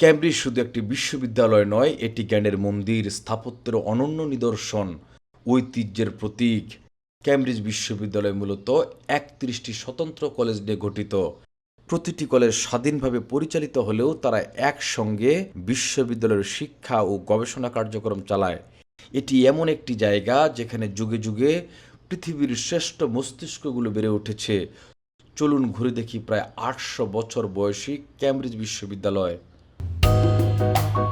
Cambridge শুধু একটি বিশ্ববিদ্যালয় নয়, এটি জ্ঞানের মন্দির, স্থাপত্যের অনন্য নিদর্শন, ঐতিহ্যের প্রতীক। ক্যামব্রিজ বিশ্ববিদ্যালয় মূলত একত্রিশটি স্বতন্ত্র কলেজ নিয়ে গঠিত। প্রতিটি কলেজ স্বাধীনভাবে পরিচালিত হলেও তারা একসঙ্গে বিশ্ববিদ্যালয়ের শিক্ষা ও গবেষণা কার্যক্রম চালায়। এটি এমন একটি জায়গা যেখানে যুগে যুগে পৃথিবীর শ্রেষ্ঠ মস্তিষ্কগুলো বেড়ে উঠেছে। চলুন ঘুরে দেখি প্রায় আটশো বছর বয়সী ক্যামব্রিজ বিশ্ববিদ্যালয়। Thank you.